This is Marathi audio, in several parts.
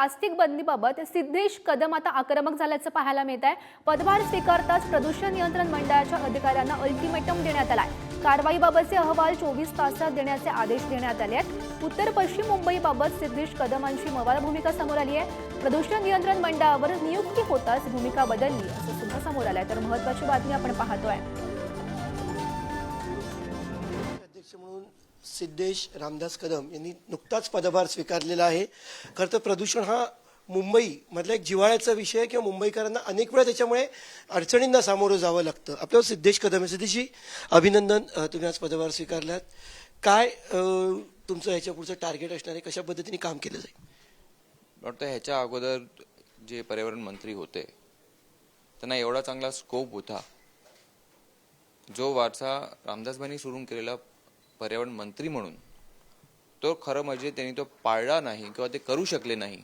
प्लास्टिक बंदीबाबत सिद्धेश कदम आता आक्रमक झाल्याचं पाहायला मिळत आहे. पदभार स्वीकारताच प्रदूषण नियंत्रण मंडळाच्या अधिकाऱ्यांना अल्टिमेटम देण्यात आलाय. कारवाईबाबतचे अहवाल चोवीस तासात देण्याचे आदेश देण्यात आले आहेत उत्तर पश्चिम मुंबईबाबत सिद्धेश कदमांची मवाळ भूमिका समोर आली आहे. प्रदूषण नियंत्रण मंडळावर नियुक्ती होताच भूमिका बदलली असं सुद्धा समोर आलंय. तर महत्वाची बातमी आपण पाहतोय. अध्यक्ष म्हणून सिद्धेश रामदास कदम यांनी नुकताच पदभार स्वीकारलेला आहे. खरं तर प्रदूषण हा मुंबई मधला एक जिव्हाळ्याचा विषय किंवा मुंबईकरांना अनेक वेळा त्याच्यामुळे अडचणींना सामोरं जावं लागतं. आपल्यावर सिद्धेश कदम आहे. सिद्धेशजी अभिनंदन तुम्ही आज पदभार स्वीकारलात. काय तुमचं ह्याच्या पुढचं टार्गेट असणार आहे? कशा पद्धतीने काम केलं जाईल? वाटतं ह्याच्या अगोदर जे पर्यावरण मंत्री होते त्यांना एवढा चांगला स्कोप होता. जो वारसा रामदासबाईंनी सुरू केलेला पर्यावरण मंत्री म्हणून तो खरं म्हणजे त्यांनी तो पाळला नाही किंवा ते करू शकले नाही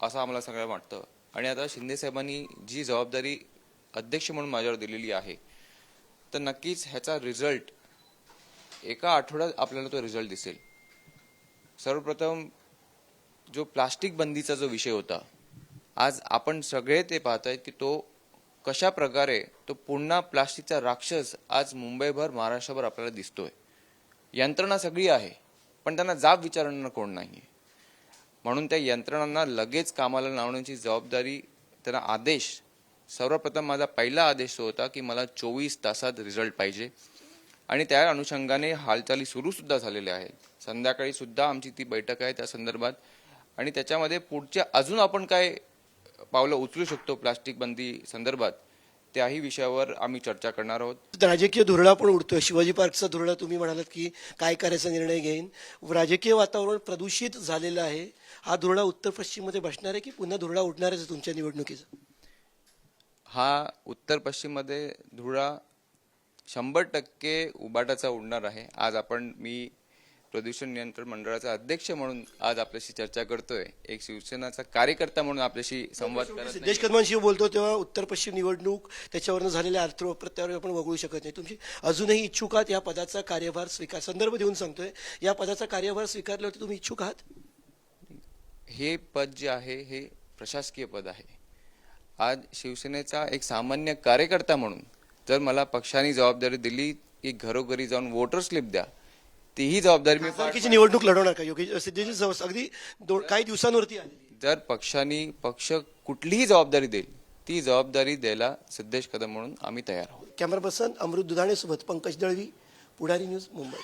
असं आम्हाला सगळ्यांना वाटतं. आणि आता शिंदे साहेबांनी जी जबाबदारी अध्यक्ष म्हणून माझ्यावर दिलेली आहे तर नक्कीच ह्याचा रिझल्ट एका आठवड्यात आपल्याला तो रिझल्ट दिसेल. सर्वप्रथम जो प्लास्टिक बंदीचा जो विषय होता आज आपण सगळे ते पाहत आहेत की तो कशा प्रकारे तो पुन्हा प्लास्टिकचा राक्षस आज मुंबईभर महाराष्ट्रभर आपल्याला दिसतोय. यंत्रणा सगळी आहे पण त्यांना जाब विचारणार कोण नाही म्हणून त्या यंत्रणांना लगेच कामाला लावण्याची जबाबदारी त्यांना आदेश सर्वप्रथम माझा पहिला आदेश तो होता की मला चोवीस तासात रिझल्ट पाहिजे. आणि त्या अनुषंगाने हालचाली सुरूसुद्धा झालेल्या आहेत. संध्याकाळी सुद्धा आमची ती बैठक आहे त्या संदर्भात. आणि त्याच्यामध्ये पुढच्या अजून आपण काय पावलं उचलू शकतो प्लास्टिक बंदी संदर्भात त्याही विषयावर आम्ही चर्चा करणार आहोत. राजकीय धुरळा पण उडतोय. शिवाजी पार्कचा धुरळा तुम्ही म्हणालात की काय करायचा निर्णय घेईन. राजकीय वातावरण प्रदूषित झालेलं आहे. हा धुरळा उत्तर पश्चिममध्ये बसणार आहे की पुन्हा धुरळा उडणारच आहे तुमच्या निवडणुकीचा? हा उत्तर पश्चिममध्ये धुळा शंभर टक्के उबाटाचा उडणार आहे. आज आपण मी प्रदूषण नियंत्रण मंडळाचा अध्यक्ष म्हणून आज आपल्याशी चर्चा करतोय. एक शिवसेनाचा कार्यकर्ता म्हणून आपल्याशी संवाद करत नाही. सिद्धेश कदमांशी बोलतो तेव्हा उत्तर पश्चिम निवडणूक त्याच्यावरनं झालेल्या अर्थ प्रत्यावर आपण वगळू शकत नाही. तुमची अजूनही इच्छुक आहात या पदाचा कार्यभार स्वीकार संदर्भ देऊन सांगतोय. या पदाचा कार्यभार स्वीकारल्यावरती तुम्ही इच्छुक आहात? हे पद जे आहे हे प्रशासकीय पद आहे. आज शिवसेनेचा एक सामान्य कार्यकर्ता म्हणून जर मला पक्षाने जबाबदारी दिली की घरोघरी जाऊन वोटर स्लिप द्या तीही जबाबदारी मी पार खासदारकीची निवडणूक लढवणार का योगी सिद्धेश जवळ अगदी दोन काही दिवसांवरती आलेली जर पक्षाने पक्ष कुठलीही जबाबदारी देईल ती जबाबदारी द्यायला सिद्धेश कदम म्हणून आम्ही तयार आहोत. कॅमेरा पर्सन अमृत दुधाणे सोबत पंकज दळवी पुढारी न्यूज मुंबई.